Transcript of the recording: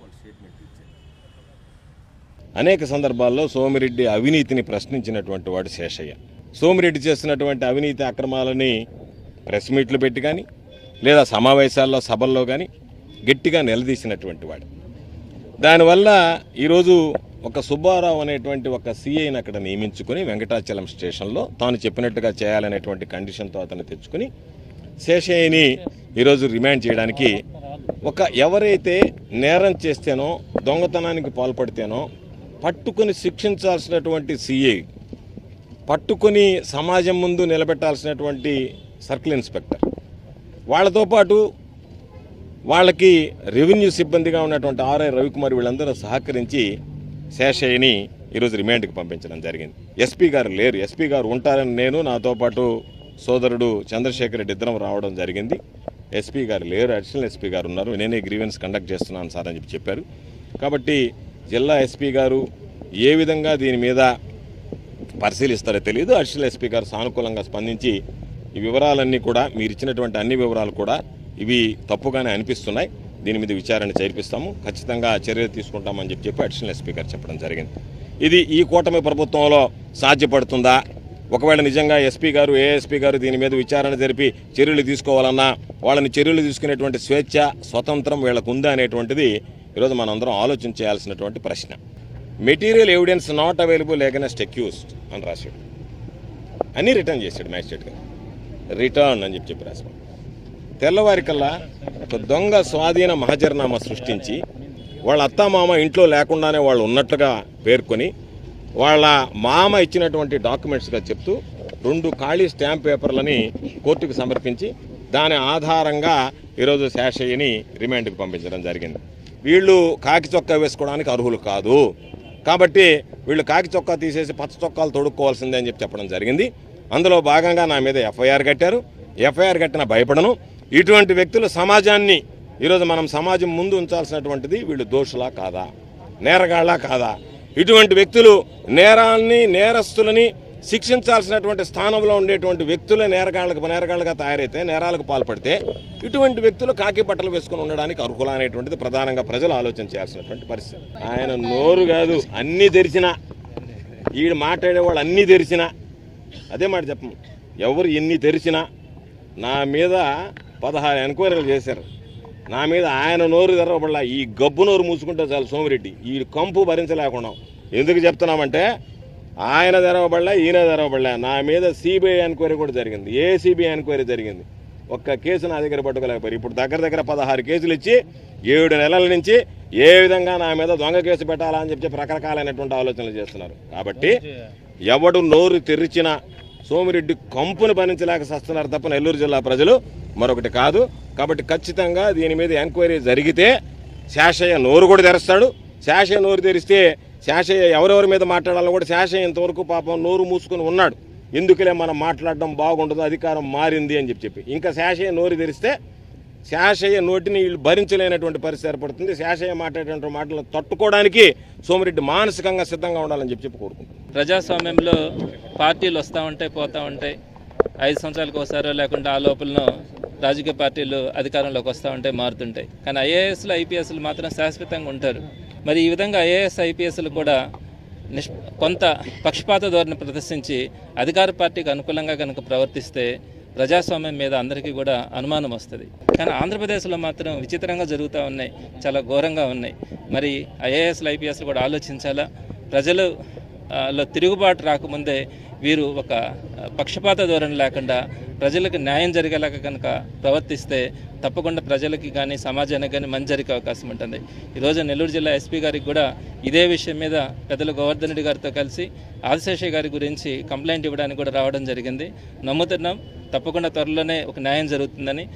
వాళ్ళు స్టేట్మెంట్ ఇచ్చారు. అనేక సందర్భాల్లో సోమిరెడ్డి అవినీతిని ప్రశ్నించినటువంటి వాడు శేషయ్య. సోమిరెడ్డి చేస్తున్నటువంటి అవినీతి అక్రమాలని ప్రెస్ మీట్లు పెట్టి కానీ లేదా సమావేశాల్లో సభల్లో కానీ గట్టిగా నిలదీసినటువంటి వాడు. దానివల్ల ఈరోజు ఒక సుబ్బారావు అనేటువంటి ఒక సీఐని అక్కడ నియమించుకుని వెంకటాచలం స్టేషన్లో తాను చెప్పినట్టుగా చేయాలనేటువంటి కండిషన్తో అతను తెచ్చుకొని శేషయ్యని ఈరోజు రిమాండ్ చేయడానికి ఒక ఎవరైతే నేరం చేస్తేనో దొంగతనానికి పాల్పడితేనో పట్టుకొని శిక్షించాల్సినటువంటి సిఐ పట్టుకొని సమాజం ముందు నిలబెట్టాల్సినటువంటి సర్కిల్ ఇన్స్పెక్టర్. వాళ్ళతో పాటు వాళ్ళకి రెవెన్యూ సిబ్బందిగా ఉన్నటువంటి ఆర్ఐ రవికుమార్ వీళ్ళందరూ సహకరించి శేషయ్యని ఈరోజు రిమాండ్కి పంపించడం జరిగింది. ఎస్పీ గారు లేరు. ఎస్పీ గారు ఉంటారని నేను నాతో పాటు సోదరుడు చంద్రశేఖర్ రెడ్డి ఇద్దరం రావడం జరిగింది. ఎస్పీ గారు లేరు అడిషనల్ ఎస్పీ గారు ఉన్నారు. నేనే గ్రీవెన్స్ కండక్ట్ చేస్తున్నాను సార్ అని చెప్పి చెప్పారు. కాబట్టి జిల్లా ఎస్పీ గారు ఏ విధంగా దీని మీద పరిశీలిస్తారో తెలియదు అడిషనల్ ఎస్పీ గారు సానుకూలంగా స్పందించి ఈ వివరాలన్నీ కూడా మీరు ఇచ్చినటువంటి అన్ని వివరాలు కూడా ఇవి తప్పుగానే అనిపిస్తున్నాయి. దీని మీద విచారణ చేర్పిస్తాము. ఖచ్చితంగా చర్యలు తీసుకుంటామని చెప్పి చెప్పి అడిషనల్ ఎస్పీ గారు చెప్పడం జరిగింది. ఇది ఈ కూటమి ప్రభుత్వంలో సాధ్యపడుతుందా? ఒకవేళ నిజంగా ఎస్పీ గారు ఏఎస్పీ గారు దీని మీద విచారణ జరిపి చర్యలు తీసుకోవాలన్నా వాళ్ళని చర్యలు తీసుకునేటువంటి స్వేచ్ఛ స్వతంత్రం వీళ్ళకు ఉందా అనేటువంటిది ఈరోజు మనందరం ఆలోచన చేయాల్సినటువంటి ప్రశ్న. Material evidence not available against accused అని రాశాడు. అని రిటర్న్ చేశాడు మ్యాజిస్ట్రేట్ గారు. రిటర్న్ అని చెప్పి చెప్పి రాశాడు. తెల్లవారికల్లా ఒక దొంగ స్వాధీన మహజర్నామా సృష్టించి వాళ్ళ అత్త మామ ఇంట్లో లేకుండానే వాళ్ళు ఉన్నట్లుగా పేర్కొని వాళ్ళ మామ ఇచ్చినటువంటి డాక్యుమెంట్స్గా చెప్తూ రెండు ఖాళీ స్టాంప్ పేపర్లని కోర్టుకు సమర్పించి దాని ఆధారంగా ఈరోజు శాషయ్యని రిమాండ్కి పంపించడం జరిగింది. వీళ్ళు కాకి చొక్కా వేసుకోవడానికి అర్హులు కాదు. కాబట్టి వీళ్ళు కాకి చొక్కా తీసేసి పచ్చ చొక్కాలు తొడుక్కోవాల్సిందే అని చెప్పి చెప్పడం జరిగింది. అందులో భాగంగా నా మీద ఎఫ్ఐఆర్ కట్టారు. ఎఫ్ఐఆర్ కట్టిన భయపడను. ఇటువంటి వ్యక్తులు సమాజాన్ని ఈరోజు మనం సమాజం ముందు ఉంచాల్సినటువంటిది వీళ్ళు దోషులా కాదా? నేరగాళ్ళ కాదా? ఇటువంటి వ్యక్తులు నేరాన్ని నేరస్తులని శిక్షించాల్సినటువంటి స్థానంలో ఉండేటువంటి వ్యక్తులే నేరగాళ్ళకు నేరగాళ్ళగా తయారైతే నేరాలకు పాల్పడితే ఇటువంటి వ్యక్తులు కాకి బట్టలు వేసుకుని ఉండడానికి అర్హులు అనేటువంటిది ప్రధానంగా ప్రజలు ఆలోచన చేయాల్సినటువంటి పరిస్థితి. ఆయన నోరు కాదు అన్నీ తెరిచిన. ఈడు మాట్లాడే వాళ్ళు అన్నీ తెరిచిన. అదే మాట చెప్పము ఎవరు ఎన్ని తెరిచినా నా మీద పదహారు ఎంక్వైరీలు చేశారు. నా మీద ఆయన నోరు తెరవబడలా. ఈ గబ్బు నోరు మూసుకుంటే చాలు సోమిరెడ్డి. ఈ కంపు భరించలేకుండా. ఎందుకు చెప్తున్నామంటే ఆయన తెరవబడలే ఈయన తెరవబడలా. నా మీద సిబిఐ ఎంక్వైరీ కూడా జరిగింది. ఏ సిబిఐ ఎంక్వైరీ జరిగింది? ఒక్క కేసు నా దగ్గర పట్టుకోలేకపోయారు ఇప్పుడు దగ్గర దగ్గర పదహారు కేసులు ఇచ్చి ఏడు నెలల నుంచి ఏ విధంగా నా మీద దొంగ కేసు పెట్టాలా అని చెప్పి రకరకాలైనటువంటి ఆలోచనలు చేస్తున్నారు. కాబట్టి ఎవడు నోరు తెరిచినా సోమిరెడ్డి కంపును భరించలేక సస్తున్నారు తప్ప నెల్లూరు జిల్లా ప్రజలు. మరొకటి కాదు. కాబట్టి ఖచ్చితంగా దీని మీద ఎంక్వైరీ జరిగితే శాషయ్య నోరు కూడా తెరుస్తాడు. శాషయ్య నోరు తెరిస్తే శాషయ్య ఎవరెవరి మీద మాట్లాడాలో కూడా శాషయ్య ఇంతవరకు పాపం నోరు మూసుకుని ఉన్నాడు. ఎందుకులే మనం మాట్లాడడం బాగుండదు అధికారం మారింది అని చెప్పి చెప్పి. ఇంకా శాషయ్య నోరు తెరిస్తే శాషయ్య నోటిని వీళ్ళు భరించలేనటువంటి పరిస్థితి ఏర్పడుతుంది. శాషయ్య మాట్లాడేటువంటి మాటలను తట్టుకోవడానికి సోమిరెడ్డి మానసికంగా సిద్ధంగా ఉండాలని చెప్పి చెప్పి కోరుకుంటున్నాను. ప్రజాస్వామ్యంలో పార్టీలు వస్తూ ఉంటాయి పోతూ ఉంటాయి. ఐదు సంవత్సరాలకు ఒకసారో లేకుంటే ఆ లోపలను రాజకీయ పార్టీలు అధికారంలోకి వస్తూ ఉంటాయి మారుతుంటాయి. కానీ ఐఏఎస్లు ఐపీఎస్లు మాత్రం శాశ్వతంగా ఉంటారు. మరి ఈ విధంగా ఐఏఎస్ ఐపీఎస్లు కూడా నిష్ కొంత పక్షపాత ధోరణి ప్రదర్శించి అధికార పార్టీకి అనుకూలంగా కనుక ప్రవర్తిస్తే ప్రజాస్వామ్యం మీద అందరికీ కూడా అనుమానం వస్తుంది. కానీ ఆంధ్రప్రదేశ్లో మాత్రం విచిత్రంగా జరుగుతూ ఉన్నాయి చాలా ఘోరంగా ఉన్నాయి. మరి ఐఏఎస్లు ఐపీఎస్లు కూడా ఆలోచించాలా? ప్రజలు లో తిరుగుబాటు రాకముందే వీరు ఒక పక్షపాత ధోరణి లేకుండా ప్రజలకు న్యాయం జరిగేలాగా కనుక ప్రవర్తిస్తే తప్పకుండా ప్రజలకి కానీ సమాజానికి కానీ మంచి జరిగే అవకాశం ఉంటుంది. ఈరోజు నెల్లూరు జిల్లా ఎస్పీ గారికి కూడా ఇదే విషయం మీద పెద్దలు గోవర్ధన్ రెడ్డి గారితో కలిసి ఆదిశేషయ్య గారి గురించి కంప్లైంట్ ఇవ్వడానికి కూడా రావడం జరిగింది. నమ్ముతున్నాం తప్పకుండా త్వరలోనే ఒక న్యాయం జరుగుతుందని